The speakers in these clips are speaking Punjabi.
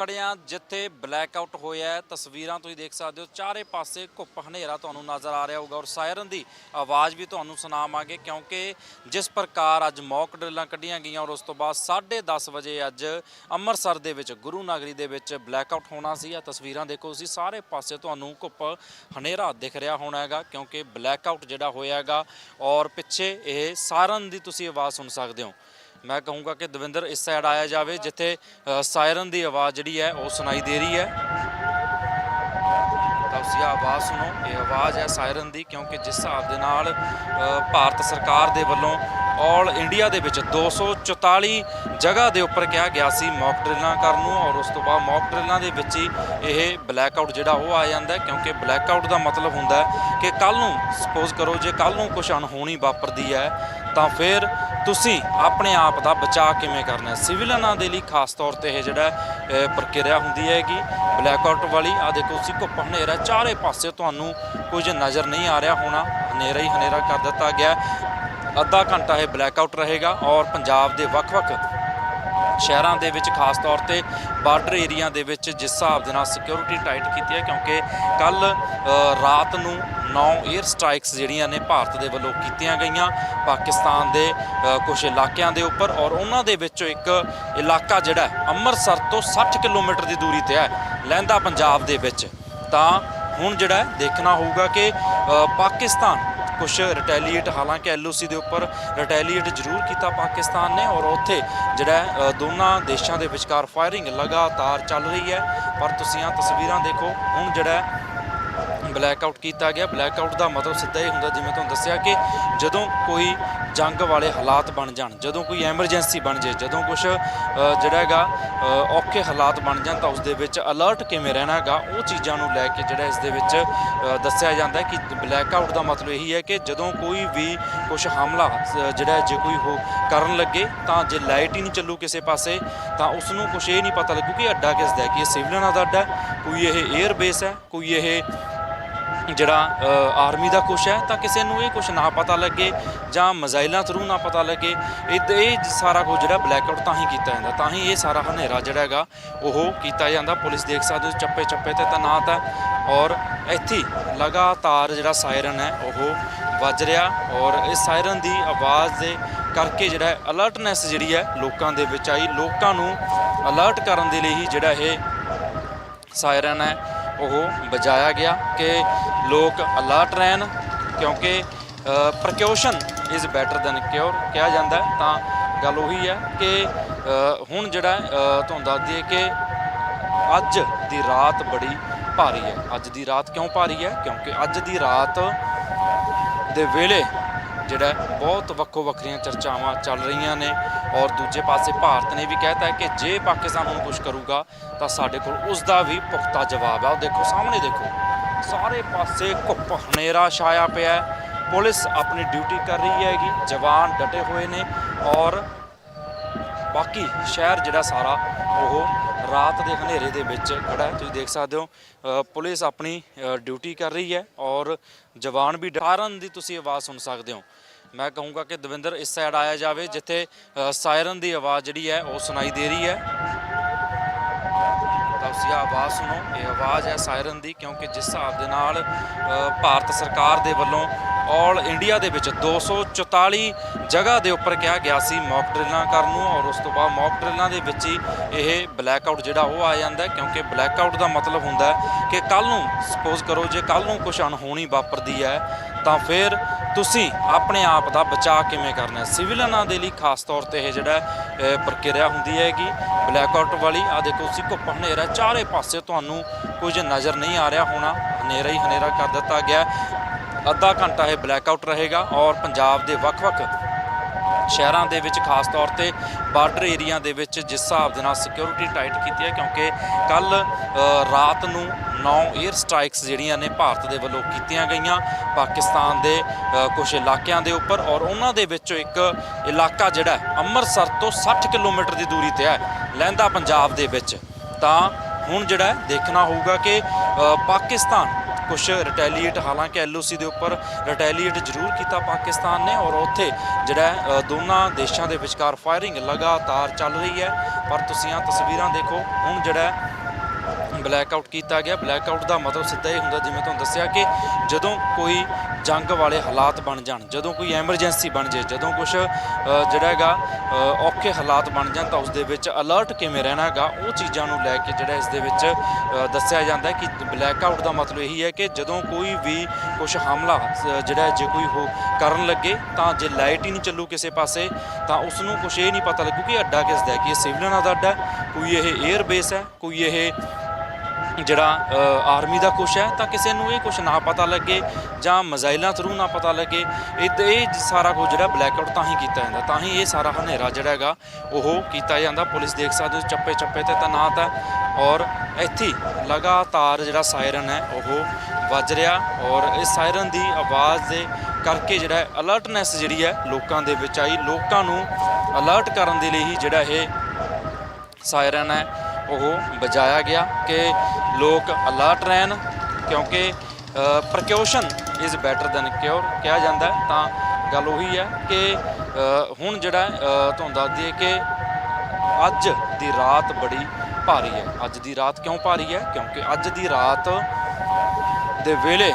ਖੜਿਆਂ ਜਿੱਥੇ ਬਲੈਕ ਆਊਟ ਹੋਇਆ ਹੈ। ਤਸਵੀਰਾਂ ਤੁਸੀਂ ਦੇਖ ਸਕਦੇ ਹੋ। ਚਾਰੇ ਪਾਸੇ ਘੁੱਪ ਹਨੇਰਾ ਤੁਹਾਨੂੰ ਨਜ਼ਰ ਆ ਰਿਹਾ ਹੋਊਗਾ ਔਰ ਸਾਇਰਨ ਦੀ ਆਵਾਜ਼ ਵੀ ਤੁਹਾਨੂੰ ਸੁਣਾਵਾਂਗੇ ਕਿਉਂਕਿ ਜਿਸ ਪ੍ਰਕਾਰ ਅੱਜ ਮੌਕ ਡਰਿੱਲਾਂ ਕੱਢੀਆਂ ਗਈਆਂ ਔਰ ਉਸ ਤੋਂ ਬਾਅਦ 10:30 ਵਜੇ ਅੱਜ ਅੰਮ੍ਰਿਤਸਰ ਦੇ ਵਿੱਚ ਗੁਰੂ ਨਗਰੀ ਦੇ ਵਿੱਚ ਬਲੈਕ ਆਊਟ ਹੋਣਾ ਸੀ। ਆ ਤਸਵੀਰਾਂ ਦੇਖੋ ਤੁਸੀਂ, ਸਾਰੇ ਪਾਸੇ ਤੁਹਾਨੂੰ ਘੁੱਪ ਹਨੇਰਾ ਦਿਖ ਰਿਹਾ ਹੋਣਾ ਹੈਗਾ ਕਿਉਂਕਿ ਬਲੈਕ ਆਊਟ ਜਿਹੜਾ ਹੋਇਆ ਹੈਗਾ ਔਰ ਪਿੱਛੇ ਇਹ ਸਾਇਰਨ ਦੀ ਤੁਸੀਂ ਆਵਾਜ਼ ਸੁਣ ਸਕਦੇ ਹੋ। ਮੈਂ ਕਹੂੰਗਾ ਕਿ ਦਵਿੰਦਰ ਇਸ ਸਾਈਡ ਆਇਆ ਜਾਵੇ, ਜਿੱਥੇ ਸਾਇਰਨ ਦੀ ਆਵਾਜ਼ ਜਿਹੜੀ ਹੈ, ਉਹ ਸੁਣਾਈ ਦੇ ਰਹੀ ਹੈ। ਤਾਂ ਤੁਸੀਂ ਆਵਾਜ਼ ਸੁਣੋ। ਇਹ ਆਵਾਜ਼ ਹੈ ਸਾਇਰਨ ਦੀ, ਕਿਉਂਕਿ ਜਿਸ ਹਿਸਾਬ ਦੇ ਨਾਲ ਭਾਰਤ ਸਰਕਾਰ ਦੇ ਵੱਲੋਂ ਆਲ ਇੰਡੀਆ ਦੇ ਵਿੱਚ 244 ਜਗ੍ਹਾ ਦੇ ਉੱਪਰ ਕਿਹਾ ਗਿਆ ਸੀ ਮੌਕ ਡਰਿੱਲਾਂ ਕਰਨ ਨੂੰ ਔਰ ਉਸ ਤੋਂ ਬਾਅਦ ਮੌਕ ਡਰਿੱਲਾਂ ਦੇ ਵਿੱਚ ਹੀ ਇਹ ਬਲੈਕ ਆਊਟ ਜਿਹੜਾ ਉਹ ਆ ਜਾਂਦਾ ਕਿਉਂਕਿ ਬਲੈਕ ਆਊਟ ਦਾ ਮਤਲਬ ਹੁੰਦਾ ਕਿ ਕੱਲ ਨੂੰ ਸਪੋਜ਼ ਕਰੋ ਜੇ ਕੱਲ ਨੂੰ ਕੁਝ ਅਣਹੋਣੀ ਵਾਪਰਦੀ ਹੈ ਤਾਂ ਫਿਰ ਤੁਸੀਂ ਆਪਣੇ ਆਪ ਦਾ ਬਚਾਅ ਕਿਵੇਂ ਕਰਨਾ ਹੈ? ਸਿਵਲਨਾਂ ਦੇ ਲਈ ਖਾਸ ਤੌਰ ਤੇ ਇਹ ਜਿਹੜਾ ਅਹ, ਪ੍ਰਕਿਰਿਆ ਹੁੰਦੀ ਹੈਗੀ ਬਲੈਕ ਆਊਟ ਵਾਲੀ। ਆ ਦੇਖੋ ਤੁਸੀਂ ਘੁੱਪ ਹਨੇਰਾ ਚਾਰੇ ਪਾਸੇ ਤੁਹਾਨੂੰ ਕੁਝ ਨਜ਼ਰ ਨਹੀਂ ਆ ਰਿਹਾ ਹੋਣਾ। ਹਨੇਰਾ ਹੀ ਹਨੇਰਾ ਕਰ ਦਿੱਤਾ ਗਿਆ। ਹੈ। ਅੱਧਾ ਘੰਟਾ ਇਹ ਬਲੈਕ ਆਊਟ ਰਹੇਗਾ ਔਰ ਪੰਜਾਬ ਦੇ ਵੱਖ-ਵੱਖ ਸ਼ਹਿਰਾਂ ਦੇ ਵਿੱਚ ਖਾਸ ਤੌਰ ਤੇ ਬਾਰਡਰ ਏਰੀਆ ਦੇ ਵਿੱਚ ਜਿਸ ਹਿਸਾਬ ਦੇ ਨਾਲ ਸਿਕਿਉਰਿਟੀ ਟਾਈਟ ਕੀਤੀ ਹੈ, ਕਿਉਂਕਿ ਕੱਲ ਰਾਤ ਨੂੰ 9 에ਅਰ ਸਟ੍ਰਾਈਕਸ ਜਿਹੜੀਆਂ ਨੇ ਭਾਰਤ ਦੇ ਵੱਲੋਂ ਕੀਤੀਆਂ ਗਈਆਂ, ਪਾਕਿਸਤਾਨ ਦੇ ਕੁਝ ਇਲਾਕਿਆਂ ਦੇ ਉੱਪਰ ਔਰ ਉਹਨਾਂ ਦੇ ਵਿੱਚੋਂ ਇੱਕ ਇਲਾਕਾ ਜਿਹੜਾ ਅੰਮ੍ਰਿਤਸਰ ਤੋਂ 60 ਕਿਲੋਮੀਟਰ ਦੀ ਦੂਰੀ ਤੇ ਹੈ, ਲਹਿੰਦਾ ਪੰਜਾਬ ਦੇ ਵਿੱਚ। ਤਾਂ ਹੁਣ ਜਿਹੜਾ ਦੇਖਣਾ ਹੋਊਗਾ ਕਿ ਪਾਕਿਸਤਾਨ ਕੁਝ ਰਿਟੈਲੀਏਟ ਹਾਲਾਂਕਿ ਐਲਓਸੀ ਦੇ ਉੱਪਰ ਰਿਟੈਲੀਏਟ ਜ਼ਰੂਰ ਕੀਤਾ ਪਾਕਿਸਤਾਨ ਨੇ ਔਰ ਉੱਥੇ ਜਿਹੜਾ ਦੋਨਾਂ ਦੇਸ਼ਾਂ ਦੇ ਵਿਚਕਾਰ ਫਾਇਰਿੰਗ ਲਗਾਤਾਰ ਚੱਲ ਰਹੀ ਹੈ। ਪਰ ਤੁਸੀਂ ਆ ਤਸਵੀਰਾਂ ਦੇਖੋ, ਹੁਣ ਜਿਹੜਾ ਬਲੈਕ ਆਊਟ ਕੀਤਾ ਗਿਆ। ਬਲੈਕ ਆਊਟ ਦਾ ਮਤਲਬ ਸਿੱਧਾ ਇਹ ਹੁੰਦਾ, ਜਿਵੇਂ ਤੁਹਾਨੂੰ ਦੱਸਿਆ ਕਿ ਜਦੋਂ ਕੋਈ ਜੰਗ ਵਾਲੇ ਹਾਲਾਤ ਬਣ ਜਾਣ, ਜਦੋਂ ਕੋਈ ਐਮਰਜੈਂਸੀ ਬਣ ਜੇ ਜਦੋਂ ਕੁਝ ਜਿਹੜਾ ਹੈਗਾ ਔਖੇ ਹਾਲਾਤ ਬਣ ਜਾਣ, ਤਾਂ ਉਸ ਦੇ ਵਿੱਚ ਅਲਰਟ ਕਿਵੇਂ ਰਹਿਣਾ ਹੈਗਾ, ਉਹ ਚੀਜ਼ਾਂ ਨੂੰ ਲੈ ਕੇ ਜਿਹੜਾ ਇਸ ਦੇ ਵਿੱਚ ਦੱਸਿਆ ਜਾਂਦਾ ਕਿ ਬਲੈਕ ਆਊਟ ਦਾ ਮਤਲਬ ਇਹੀ ਹੈ ਕਿ ਜਦੋਂ ਕੋਈ ਵੀ ਕੁਝ ਹਮਲਾ ਜਿਹੜਾ ਜੇ ਕੋਈ ਹੋ, ਕਰਨ ਲੱਗੇ, ਤਾਂ ਜੇ ਲਾਈਟ ਹੀ ਨਹੀਂ ਚੱਲੂ ਕਿਸੇ ਪਾਸੇ, ਤਾਂ ਉਸ ਨੂੰ ਕੁਝ ਇਹ ਨਹੀਂ ਪਤਾ ਲੱਗੂ ਕਿ ਅੱਡਾ ਕਿਸ ਦਾ ਹੈ, ਕਿ ਇਹ ਸਿਵਲਨਾਂ ਦਾ ਅੱਡਾ ਹੈ, ਕੋਈ ਇਹ 에ਅਰ ਬੇਸ ਹੈ, ਕੋਈ ਇਹ ਜਿਹੜਾ ਆਰਮੀ ਦਾ ਕੁਛ ਹੈ, ਤਾਂ ਕਿਸੇ ਨੂੰ ਇਹ ਕੁਛ ਨਾ ਪਤਾ ਲੱਗੇ ਜਾਂ ਮਜ਼ਾਈਲਾਂ ਥਰੂ ਨਾ ਪਤਾ ਲੱਗੇ, ਇਹ ਇਹ ਸਾਰਾ ਕੁਝ ਜਿਹੜਾ ਬਲੈਕ ਆਊਟ ਤਾਂ ਹੀ ਕੀਤਾ ਜਾਂਦਾ, ਤਾਂ ਹੀ ਇਹ ਸਾਰਾ ਹਨੇਰਾ ਜਿਹੜਾ ਹੈਗਾ, ਉਹ ਕੀਤਾ ਜਾਂਦਾ। ਪੁਲਿਸ ਦੇਖ ਸਕਦੇ ਹੋ, ਚੱਪੇ ਚੱਪੇ ਤੇ ਤੈਨਾਤ ਹੈ ਔਰ ਇੱਥੇ ਲਗਾਤਾਰ ਜਿਹੜਾ ਸਾਇਰਨ ਹੈ, ਉਹ ਵੱਜ ਰਿਹਾ ਔਰ ਇਹ ਸਾਇਰਨ ਦੀ ਆਵਾਜ਼ ਦੇ ਕਰਕੇ ਜਿਹੜਾ ਅਲਰਟਨੈਸ ਜਿਹੜੀ ਹੈ ਲੋਕਾਂ ਦੇ ਵਿੱਚ ਆਈ। ਲੋਕਾਂ ਨੂੰ ਅਲਰਟ ਕਰਨ ਦੇ ਲਈ ਹੀ ਜਿਹੜਾ ਇਹ ਸਾਇਰਨ ਹੈ ਉਹ ਵਜਾਇਆ ਗਿਆ ਕਿ ਲੋਕ ਅਲਰਟ ਰਹਿਣ ਕਿਉਂਕਿ precaution is better than cure ਕਿਹਾ ਜਾਂਦਾ ਤਾਂ ਗੱਲ ਉਹੀ ਹੈ ਕਿ ਹੁਣ ਜਿਹੜਾ ਤੁਹਾਨੂੰ ਦੱਸ ਦਈਏ ਕਿ ਅੱਜ ਦੀ ਰਾਤ ਬੜੀ ਭਾਰੀ ਹੈ। ਅੱਜ ਦੀ ਰਾਤ ਕਿਉਂ ਭਾਰੀ ਹੈ? ਕਿਉਂਕਿ ਅੱਜ ਦੀ ਰਾਤ ਦੇ ਵੇਲੇ ਜਿਹੜਾ ਬਹੁਤ ਵੱਖੋ ਵੱਖਰੀਆਂ ਚਰਚਾਵਾਂ ਚੱਲ ਰਹੀਆਂ ਨੇ ਔਰ ਦੂਜੇ ਪਾਸੇ ਭਾਰਤ ਨੇ ਵੀ ਕਹਿਤਾ ਹੈ ਕਿ ਜੇ ਪਾਕਿਸਤਾਨ ਹੁਣ ਕੁਝ ਕਰੂਗਾ ਤਾਂ ਸਾਡੇ ਕੋਲ ਉਸ ਦਾ ਵੀ ਪੁਖਤਾ ਜਵਾਬ ਹੈ। ਉਹ ਦੇਖੋ, ਸਾਹਮਣੇ ਦੇਖੋ, ਸਾਰੇ ਪਾਸੇ ਘੁੱਪ ਹਨੇਰਾ ਛਾਇਆ ਪਿਆ ਪੁਲਿਸ ਆਪਣੀ ਡਿਊਟੀ ਕਰ ਰਹੀ ਹੈਗੀ, ਜਵਾਨ ਡਟੇ ਹੋਏ ਨੇ ਔਰ ਬਾਕੀ ਸ਼ਹਿਰ ਜਿਹੜਾ ਸਾਰਾ, ਉਹ ਰਾਤ ਦੇ ਹਨੇਰੇ ਦੇ ਵਿੱਚ ਖੜਾ ਹੈ। ਤੁਸੀਂ ਦੇਖ ਸਕਦੇ ਹੋ ਪੁਲਿਸ ਆਪਣੀ ਡਿਊਟੀ ਕਰ ਰਹੀ ਹੈ ਔਰ ਜਵਾਨ ਵੀ ਡਰਨ ਦੀ ਤੁਸੀਂ ਆਵਾਜ਼ ਸੁਣ ਸਕਦੇ ਹੋ। ਮੈਂ ਕਹੂੰਗਾ ਕਿ ਦਵਿੰਦਰ ਇਸ ਸਾਈਡ ਆਇਆ ਜਾਵੇ, ਜਿੱਥੇ ਸਾਇਰਨ ਦੀ ਆਵਾਜ਼ ਜਿਹੜੀ ਹੈ, ਉਹ ਸੁਣਾਈ ਦੇ ਰਹੀ ਹੈ। ਤੁਸੀਂ ਆਵਾਜ਼ ਸੁਣੋ। ਇਹ ਆਵਾਜ਼ ਹੈ ਸਾਇਰਨ ਦੀ, ਕਿਉਂਕਿ ਜਿਸ ਹਿਸਾਬ ਦੇ ਨਾਲ ਭਾਰਤ ਸਰਕਾਰ ਦੇ ਵੱਲੋਂ ਆਲ ਇੰਡੀਆ ਦੇ ਵਿੱਚ 244 ਜਗ੍ਹਾ ਦੇ ਉੱਪਰ ਕਿਹਾ ਗਿਆ ਸੀ ਮੌਕ ਡਰਿੱਲਾਂ ਕਰਨ ਨੂੰ ਔਰ ਉਸ ਤੋਂ ਬਾਅਦ ਮੌਕ ਡਰਿੱਲਾਂ ਦੇ ਵਿੱਚ ਹੀ ਇਹ ਬਲੈਕ ਆਊਟ ਜਿਹੜਾ ਉਹ ਆ ਜਾਂਦਾ ਕਿਉਂਕਿ ਬਲੈਕ ਆਊਟ ਦਾ ਮਤਲਬ ਹੁੰਦਾ ਕਿ ਕੱਲ ਨੂੰ ਸਪੋਜ਼ ਕਰੋ ਜੇ ਕੱਲ ਨੂੰ ਕੁਝ ਅਣਹੋਣੀ ਵਾਪਰਦੀ ਹੈ, ਤਾਂ ਫਿਰ ਤੁਸੀਂ ਆਪਣੇ ਆਪ ਦਾ ਬਚਾਅ ਕਿਵੇਂ ਕਰਨਾ ਸਿਵਲਨਾਂ ਦੇ ਲਈ ਖਾਸ ਤੌਰ ਤੇ ਇਹ ਜਿਹੜਾ ਪ੍ਰਕਿਰਿਆ ਹੁੰਦੀ ਹੈਗੀ ਬਲੈਕ ਆਊਟ ਵਾਲੀ। ਆ ਦੇਖੋ, ਤੁਸੀਂ ਘੁੱਪ ਹਨੇਰਾ ਚਾਰੇ ਪਾਸੇ ਤੁਹਾਨੂੰ ਕੁਝ ਨਜ਼ਰ ਨਹੀਂ ਆ ਰਿਹਾ ਹੋਣਾ। ਹਨੇਰਾ ਹੀ ਹਨੇਰਾ ਕਰ ਦਿੱਤਾ ਗਿਆ। ਅੱਧਾ ਘੰਟਾ ਇਹ ਬਲੈਕ ਆਊਟ ਰਹੇਗਾ ਔਰ ਪੰਜਾਬ ਦੇ ਵੱਖ-ਵੱਖ ਸ਼ਹਿਰਾਂ ਦੇ ਵਿੱਚ ਖਾਸ ਤੌਰ ਤੇ ਬਾਰਡਰ ਏਰੀਆ ਦੇ ਵਿੱਚ ਜਿਸ ਹਿਸਾਬ ਦੇ ਨਾਲ ਸਿਕਿਉਰਿਟੀ ਟਾਈਟ ਕੀਤੀ ਹੈ ਕਿਉਂਕਿ ਕੱਲ ਰਾਤ ਨੂੰ 9 에ਅਰ ਸਟ੍ਰਾਈਕਸ ਜਿਹੜੀਆਂ ਨੇ ਭਾਰਤ ਦੇ ਵੱਲੋਂ ਕੀਤੀਆਂ ਗਈਆਂ, ਪਾਕਿਸਤਾਨ ਦੇ ਕੁਝ ਇਲਾਕਿਆਂ ਦੇ ਉੱਪਰ ਔਰ ਉਹਨਾਂ ਦੇ ਵਿੱਚੋਂ ਇੱਕ ਇਲਾਕਾ ਜਿਹੜਾ ਅੰਮ੍ਰਿਤਸਰ ਤੋਂ 60 ਕਿਲੋਮੀਟਰ ਦੀ ਦੂਰੀ ਤੇ ਹੈ, ਲਹਿੰਦਾ ਪੰਜਾਬ ਦੇ ਵਿੱਚ। ਤਾਂ ਹੁਣ ਜਿਹੜਾ ਦੇਖਣਾ ਹੋਊਗਾ ਕਿ ਪਾਕਿਸਤਾਨ ਕੁਝ ਰਿਟੈਲੀਏਟ ਹਾਲਾਂਕਿ ਐਲਓਸੀ ਦੇ ਉੱਪਰ ਰਿਟੈਲੀਏਟ ਜ਼ਰੂਰ ਕੀਤਾ ਪਾਕਿਸਤਾਨ ਨੇ ਔਰ ਉੱਥੇ ਜਿਹੜਾ ਦੋਨਾਂ ਦੇਸ਼ਾਂ ਦੇ ਵਿਚਕਾਰ ਫਾਇਰਿੰਗ ਲਗਾਤਾਰ ਚੱਲ ਰਹੀ ਹੈ। ਪਰ ਤੁਸੀਂ ਆ ਤਸਵੀਰਾਂ ਦੇਖੋ, ਹੁਣ ਜਿਹੜਾ ਬਲੈਕ ਆਊਟ ਕੀਤਾ ਗਿਆ। ਬਲੈਕ ਆਊਟ ਦਾ ਮਤਲਬ ਸਿੱਧਾ ਇਹ ਹੁੰਦਾ ਜਿਵੇਂ ਤੁਹਾਨੂੰ ਦੱਸਿਆ ਕਿ ਜਦੋਂ ਕੋਈ ਜੰਗ ਵਾਲੇ ਹਾਲਾਤ ਬਣ ਜਾਣ, ਜਦੋਂ ਕੋਈ ਐਮਰਜੈਂਸੀ ਬਣ ਜੇ ਜਦੋਂ ਕੁਝ ਜਿਹੜਾ ਹੈਗਾ ਔਖੇ ਹਾਲਾਤ ਬਣ ਜਾਣ, ਤਾਂ ਉਸ ਦੇ ਵਿੱਚ ਅਲਰਟ ਕਿਵੇਂ ਰਹਿਣਾ ਹੈਗਾ, ਉਹ ਚੀਜ਼ਾਂ ਨੂੰ ਲੈ ਕੇ ਜਿਹੜਾ ਇਸ ਦੇ ਵਿੱਚ ਦੱਸਿਆ ਜਾਂਦਾ ਹੈ ਕਿ ਬਲੈਕ ਆਊਟ ਦਾ ਮਤਲਬ ਇਹੀ ਹੈ ਕਿ ਜਦੋਂ ਕੋਈ ਵੀ ਕੁਝ ਹਮਲਾ ਜਿਹੜਾ ਜੇ ਕੋਈ ਹੋ, ਕਰਨ ਲੱਗੇ, ਤਾਂ ਜੇ ਲਾਈਟ ਹੀ ਨਹੀਂ ਚੱਲੂ ਕਿਸੇ ਪਾਸੇ, ਤਾਂ ਉਸ ਨੂੰ ਕੁਝ ਇਹ ਨਹੀਂ ਪਤਾ ਲੱਗੂ ਕਿ ਅੱਡਾ ਕਿਸ ਦਾ ਹੈ, ਕਿ ਇਹ ਸਿਵਲਨਾਂ ਦਾ ਅੱਡਾ ਕੋਈ ਇਹ 에ਅਰ ਬੇਸ ਹੈ, ਕੋਈ ਇਹ ਜਿਹੜਾ ਆਰਮੀ ਦਾ ਕੁਛ ਹੈ, ਤਾਂ ਕਿਸੇ ਨੂੰ ਇਹ ਕੁਛ ਨਾ ਪਤਾ ਲੱਗੇ ਜਾਂ ਮਜ਼ਾਈਲਾਂ ਥਰੂ ਨਾ ਪਤਾ ਲੱਗੇ, ਇਹ ਇਹ ਸਾਰਾ ਕੁਝ ਜਿਹੜਾ ਬਲੈਕ ਆਊਟ ਤਾਂ ਹੀ ਕੀਤਾ ਜਾਂਦਾ, ਤਾਂ ਹੀ ਇਹ ਸਾਰਾ ਹਨੇਰਾ ਜਿਹੜਾ ਹੈਗਾ, ਉਹ ਕੀਤਾ ਜਾਂਦਾ। ਪੁਲਿਸ ਦੇਖ ਸਕਦੇ ਹੋ, ਚੱਪੇ ਚੱਪੇ ਤੇ ਤੈਨਾਤ ਹੈ ਔਰ ਇੱਥੇ ਲਗਾਤਾਰ ਜਿਹੜਾ ਸਾਇਰਨ ਹੈ, ਉਹ ਵੱਜ ਰਿਹਾ ਔਰ ਇਸ ਸਾਇਰਨ ਦੀ ਆਵਾਜ਼ ਦੇ ਕਰਕੇ ਜਿਹੜਾ ਅਲਰਟਨੈਸ ਜਿਹੜੀ ਹੈ ਲੋਕਾਂ ਦੇ ਵਿੱਚ ਆਈ। ਲੋਕਾਂ ਨੂੰ ਅਲਰਟ ਕਰਨ ਦੇ ਲਈ ਹੀ ਜਿਹੜਾ ਇਹ ਸਾਇਰਨ ਹੈ ਉਹ ਵਜਾਇਆ ਗਿਆ ਕਿ ਲੋਕ ਅਲਰਟ ਰਹਿਣ ਕਿਉਂਕਿ precaution is better than cure ਕਿਹਾ ਜਾਂਦਾ ਤਾਂ ਗੱਲ ਉਹੀ ਹੈ ਕਿ ਹੁਣ ਜਿਹੜਾ ਤੁਹਾਨੂੰ ਦੱਸ ਦਈਏ ਕਿ ਅੱਜ ਦੀ ਰਾਤ ਬੜੀ ਭਾਰੀ ਹੈ। ਅੱਜ ਦੀ ਰਾਤ ਕਿਉਂ ਭਾਰੀ ਹੈ? ਕਿਉਂਕਿ ਅੱਜ ਦੀ ਰਾਤ ਦੇ ਵੇਲੇ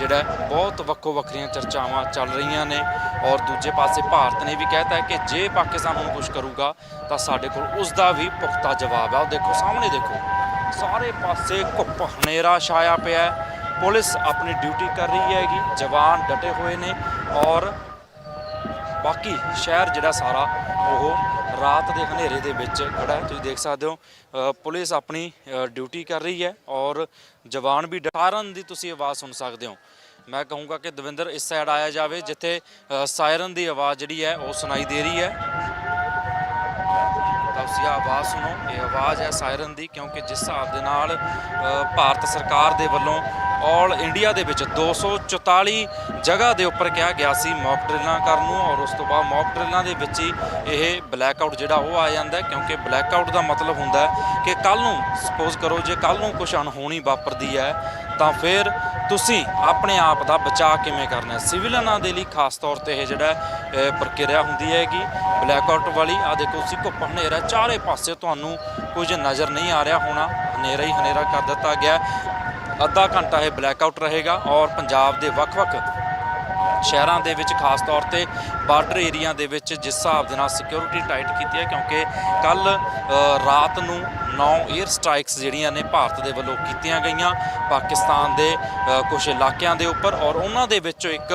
ਜਿਹੜਾ ਬਹੁਤ ਵੱਖੋ ਵੱਖਰੀਆਂ ਚਰਚਾਵਾਂ ਚੱਲ ਰਹੀਆਂ ਨੇ ਔਰ ਦੂਜੇ ਪਾਸੇ ਭਾਰਤ ਨੇ ਵੀ ਕਹਿਤਾ ਹੈ ਕਿ ਜੇ ਪਾਕਿਸਤਾਨ ਹੁਣ ਕੁਝ ਕਰੂਗਾ ਤਾਂ ਸਾਡੇ ਕੋਲ ਉਸ ਦਾ ਵੀ ਪੁਖਤਾ ਜਵਾਬ ਹੈ। ਉਹ ਦੇਖੋ, ਸਾਹਮਣੇ ਦੇਖੋ, ਸਾਰੇ ਪਾਸੇ ਘੁੱਪ ਹਨੇਰਾ ਛਾਇਆ ਪਿਆ ਹੈ। ਪੁਲਿਸ ਆਪਣੀ ਡਿਊਟੀ ਕਰ ਰਹੀ ਹੈਗੀ, ਜਵਾਨ ਡਟੇ ਹੋਏ ਨੇ ਔਰ ਬਾਕੀ ਸ਼ਹਿਰ ਜਿਹੜਾ ਸਾਰਾ ਉਹ ਰਾਤ ਦੇ ਹਨੇਰੇ ਦੇ ਵਿੱਚ ਖੜਾ ਹੈ। ਤੁਸੀਂ ਦੇਖ ਸਕਦੇ ਹੋ ਪੁਲਿਸ ਆਪਣੀ ਡਿਊਟੀ ਕਰ ਰਹੀ ਹੈ ਔਰ ਜਵਾਨ ਵੀ ਡਰਨ ਦੀ ਤੁਸੀਂ ਆਵਾਜ਼ ਸੁਣ ਸਕਦੇ ਹੋ। ਮੈਂ ਕਹੂੰਗਾ ਕਿ ਦਵਿੰਦਰ, ਇਸ ਸਾਈਡ ਆਇਆ ਜਾਵੇ, ਜਿੱਥੇ ਸਾਇਰਨ ਦੀ ਆਵਾਜ਼ ਜਿਹੜੀ ਹੈ ਉਹ ਸੁਣਾਈ ਦੇ ਰਹੀ ਹੈ। ਤੁਸੀਂ ਆਹ ਆਵਾਜ਼ ਸੁਣੋ। ਇਹ ਆਵਾਜ਼ ਹੈ ਸਾਇਰਨ ਦੀ, ਕਿਉਂਕਿ ਜਿਸ ਹਿਸਾਬ ਦੇ ਨਾਲ ਭਾਰਤ ਸਰਕਾਰ ਦੇ ਵੱਲੋਂ ਆਲ ਇੰਡੀਆ ਦੇ ਵਿੱਚ 244 ਜਗ੍ਹਾ ਦੇ ਉੱਪਰ ਕਿਹਾ ਗਿਆ ਸੀ ਮੌਕ ਡਰਿਲਾਂ ਕਰਨ ਨੂੰ, ਔਰ ਉਸ ਤੋਂ ਬਾਅਦ ਮੌਕ ਡਰਿਲਾਂ ਦੇ ਵਿੱਚ ਹੀ ਇਹ ਬਲੈਕ ਆਊਟ ਜਿਹੜਾ ਉਹ ਆ ਜਾਂਦਾ ਕਿਉਂਕਿ ਬਲੈਕ ਆਊਟ ਦਾ ਮਤਲਬ ਹੁੰਦਾ ਕਿ ਕੱਲ ਨੂੰ ਸਪੋਜ਼ ਕਰੋ ਜੇ ਕੱਲ ਨੂੰ ਕੁਝ ਅਣਹੋਣੀ ਵਾਪਰਦੀ ਹੈ ਤਾਂ ਫਿਰ ਤੁਸੀਂ ਆਪਣੇ ਆਪ ਦਾ ਬਚਾਅ ਕਿਵੇਂ ਕਰਨਾ ਹੈ? ਸਿਵਲਨਾਂ ਦੇ ਲਈ ਖਾਸ ਤੌਰ ਤੇ ਇਹ ਜਿਹੜਾ ਅ, ਪ੍ਰਕਿਰਿਆ ਹੁੰਦੀ ਹੈਗੀ ਬਲੈਕ ਆਊਟ ਵਾਲੀ। ਆ ਦੇਖੋ ਤੁਸੀਂ ਘੁੱਪ ਹਨੇਰਾ ਚਾਰੇ ਪਾਸੇ ਤੁਹਾਨੂੰ ਕੁਝ ਨਜ਼ਰ ਨਹੀਂ ਆ ਰਿਹਾ ਹੋਣਾ। ਹਨੇਰਾ ਹੀ ਹਨੇਰਾ ਕਰ ਦਿੱਤਾ ਗਿਆ ਹੈ। ਅੱਧਾ ਘੰਟਾ ਇਹ ਬਲੈਕ ਆਊਟ ਰਹੇਗਾ ਔਰ ਪੰਜਾਬ ਦੇ ਵੱਖ-ਵੱਖ ਸ਼ਹਿਰਾਂ ਦੇ ਵਿੱਚ ਖਾਸ ਤੌਰ ਤੇ ਬਾਰਡਰ ਏਰੀਆ ਦੇ ਵਿੱਚ ਜਿਸ ਹਿਸਾਬ ਦੇ ਨਾਲ ਸਿਕਿਉਰਿਟੀ ਟਾਈਟ ਕੀਤੀ ਹੈ, ਕਿਉਂਕਿ ਕੱਲ ਰਾਤ ਨੂੰ 9 에ਅਰ ਸਟ੍ਰਾਈਕਸ ਜਿਹੜੀਆਂ ਨੇ ਭਾਰਤ ਦੇ ਵੱਲੋਂ ਕੀਤੀਆਂ ਗਈਆਂ, ਪਾਕਿਸਤਾਨ ਦੇ ਕੁਝ ਇਲਾਕਿਆਂ ਦੇ ਉੱਪਰ ਔਰ ਉਹਨਾਂ ਦੇ ਵਿੱਚੋਂ ਇੱਕ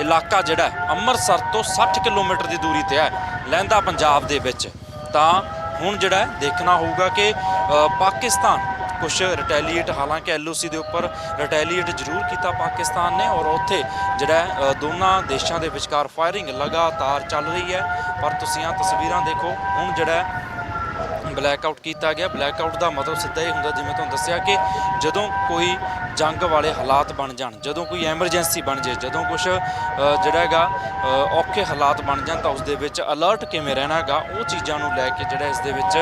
ਇਲਾਕਾ ਜਿਹੜਾ ਅੰਮ੍ਰਿਤਸਰ ਤੋਂ 60 ਕਿਲੋਮੀਟਰ ਦੀ ਦੂਰੀ ਤੇ ਹੈ, ਲਹਿੰਦਾ ਪੰਜਾਬ ਦੇ ਵਿੱਚ। ਤਾਂ ਹੁਣ ਜਿਹੜਾ ਦੇਖਣਾ ਹੋਊਗਾ ਕਿ ਪਾਕਿਸਤਾਨ ਕੁਝ ਰਿਟੈਲੀਏਟ ਹਾਲਾਂਕਿ ਐਲਓਸੀ ਦੇ ਉੱਪਰ ਰਿਟੈਲੀਏਟ ਜ਼ਰੂਰ ਕੀਤਾ ਪਾਕਿਸਤਾਨ ਨੇ ਔਰ ਉੱਥੇ ਜਿਹੜਾ ਦੋਨਾਂ ਦੇਸ਼ਾਂ ਦੇ ਵਿਚਕਾਰ ਫਾਇਰਿੰਗ ਲਗਾਤਾਰ ਚੱਲ ਰਹੀ ਹੈ। ਪਰ ਤੁਸੀਂ ਆ ਤਸਵੀਰਾਂ ਦੇਖੋ, ਹੁਣ ਜਿਹੜਾ ਬਲੈਕ ਆਊਟ ਕੀਤਾ ਗਿਆ। ਬਲੈਕ ਆਊਟ ਦਾ ਮਤਲਬ ਸਿੱਧਾ ਇਹ ਹੁੰਦਾ, ਜਿਵੇਂ ਤੁਹਾਨੂੰ ਦੱਸਿਆ ਕਿ ਜਦੋਂ ਕੋਈ ਜੰਗ ਵਾਲੇ ਹਾਲਾਤ ਬਣ ਜਾਣ। ਜਦੋਂ ਕੋਈ ਐਮਰਜੈਂਸੀ ਬਣ ਜੇ ਜਦੋਂ ਕੁਝ ਜਿਹੜਾ ਹੈਗਾ ਔਖੇ ਹਾਲਾਤ ਬਣ ਜਾਣ ਤਾਂ ਉਸ ਦੇ ਵਿੱਚ ਅਲਰਟ ਕਿਵੇਂ ਰਹਿਣਾ ਹੈਗਾ, ਉਹ ਚੀਜ਼ਾਂ ਨੂੰ ਲੈ ਕੇ ਜਿਹੜਾ ਇਸ ਦੇ ਵਿੱਚ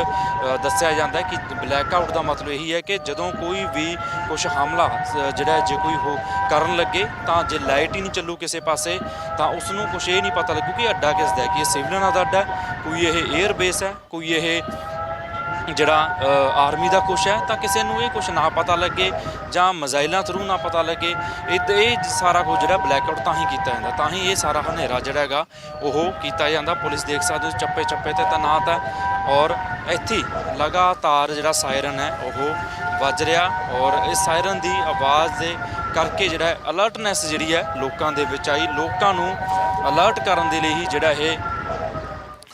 ਦੱਸਿਆ ਜਾਂਦਾ ਕਿ ਬਲੈਕ ਆਊਟ ਦਾ ਮਤਲਬ ਇਹੀ ਹੈ ਕਿ ਜਦੋਂ ਕੋਈ ਵੀ ਕੁਝ ਹਮਲਾ ਜਿਹੜਾ ਜੇ ਕੋਈ ਹੋ ਕਰਨ ਲੱਗੇ ਤਾਂ ਜੇ ਲਾਈਟ ਹੀ ਨਹੀਂ ਚੱਲੂ ਕਿਸੇ ਪਾਸੇ, ਤਾਂ ਉਸ ਨੂੰ ਕੁਝ ਇਹ ਨਹੀਂ ਪਤਾ ਲੱਗੂ ਕਿ ਅੱਡਾ ਕਿਸ ਦਾ ਹੈ, ਕਿ ਇਹ ਸਿਵਲਨਾਂ ਦਾ ਅੱਡਾ ਕੋਈ ਇਹ 에ਅਰ ਬੇਸ ਹੈ, ਕੋਈ ਇਹ ਜਿਹੜਾ ਆਰਮੀ ਦਾ ਕੁਛ ਹੈ, ਤਾਂ ਕਿਸੇ ਨੂੰ ਇਹ ਕੁਛ ਨਾ ਪਤਾ ਲੱਗੇ ਜਾਂ ਮਜ਼ਾਈਲਾਂ ਥਰੂ ਨਾ ਪਤਾ ਲੱਗੇ, ਇਹ ਇਹ ਸਾਰਾ ਕੁਝ ਜਿਹੜਾ ਬਲੈਕ ਆਊਟ ਤਾਂ ਹੀ ਕੀਤਾ ਜਾਂਦਾ, ਤਾਂ ਹੀ ਇਹ ਸਾਰਾ ਹਨੇਰਾ ਜਿਹੜਾ ਹੈਗਾ, ਉਹ ਕੀਤਾ ਜਾਂਦਾ, ਪੁਲਿਸ ਦੇਖ ਸਕਦੇ ਹੋ, ਚੱਪੇ ਚੱਪੇ ਤੇ ਤੈਨਾਤ ਹੈ, ਔਰ ਇੱਥੇ ਲਗਾਤਾਰ ਜਿਹੜਾ ਸਾਇਰਨ ਹੈ, ਉਹ ਵੱਜ ਰਿਹਾ, ਔਰ ਇਸ ਸਾਇਰਨ ਦੀ ਆਵਾਜ਼ ਦੇ ਕਰਕੇ ਜਿਹੜਾ ਅਲਰਟਨੈਸ ਜਿਹੜੀ ਹੈ, ਲੋਕਾਂ ਦੇ ਵਿੱਚ ਆਈ, ਲੋਕਾਂ ਨੂੰ ਅਲਰਟ ਕਰਨ ਦੇ ਲਈ ਹੀ ਜਿਹੜਾ ਇਹ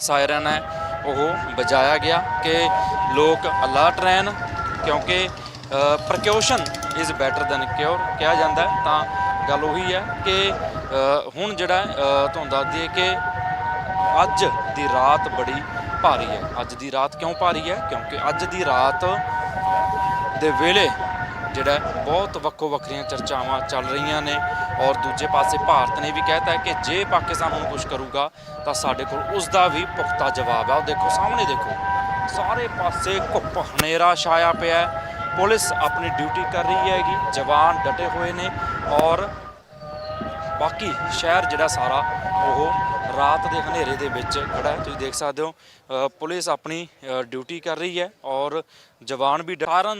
ਸਾਇਰਨ ਹੈ ਉਹ ਵਜਾਇਆ ਗਿਆ ਕਿ ਲੋਕ ਅਲਰਟ ਰਹਿਣ ਕਿਉਂਕਿ precaution is better than cure ਕਿਹਾ ਜਾਂਦਾ ਤਾਂ ਗੱਲ ਉਹੀ ਹੈ ਕਿ ਹੁਣ ਜਿਹੜਾ ਤੁਹਾਨੂੰ ਦੱਸ ਦਈਏ ਕਿ ਅੱਜ ਦੀ ਰਾਤ ਬੜੀ ਭਾਰੀ ਹੈ। ਅੱਜ ਦੀ ਰਾਤ ਕਿਉਂ ਭਾਰੀ ਹੈ? ਕਿਉਂਕਿ ਅੱਜ ਦੀ ਰਾਤ ਦੇ ਵੇਲੇ ਜਿਹੜਾ ਬਹੁਤ ਵੱਖੋ ਵੱਖਰੀਆਂ ਚਰਚਾਵਾਂ ਚੱਲ ਰਹੀਆਂ ਨੇ। ਔਰ ਦੂਜੇ ਪਾਸੇ ਭਾਰਤ ਨੇ ਵੀ ਕਹਿਤਾ ਹੈ ਕਿ ਜੇ ਪਾਕਿਸਤਾਨ ਹੁਣ ਕੁਝ ਕਰੂਗਾ ਤਾਂ ਸਾਡੇ ਕੋਲ ਉਸ ਦਾ ਵੀ ਪੁਖਤਾ ਜਵਾਬ ਹੈ ਉਹ ਦੇਖੋ, ਸਾਹਮਣੇ ਦੇਖੋ, ਸਾਰੇ ਪਾਸੇ ਘੁੱਪ ਹਨੇਰਾ ਛਾਇਆ ਪਿਆ ਹੈ। ਪੁਲਿਸ ਆਪਣੀ ਡਿਊਟੀ ਕਰ ਰਹੀ ਹੈਗੀ, ਜਵਾਨ ਡਟੇ ਹੋਏ ਨੇ ਔਰ ਬਾਕੀ ਸ਼ਹਿਰ ਜਿਹੜਾ ਸਾਰਾ, ਉਹ ਰਾਤ ਦੇ ਹਨੇਰੇ ਦੇ ਵਿੱਚ ਖੜਾ ਹੈ। ਤੁਸੀਂ ਦੇਖ ਸਕਦੇ ਹੋ ਪੁਲਿਸ ਆਪਣੀ ਡਿਊਟੀ ਕਰ ਰਹੀ ਹੈ ਔਰ ਜਵਾਨ ਵੀ ਡਰਨ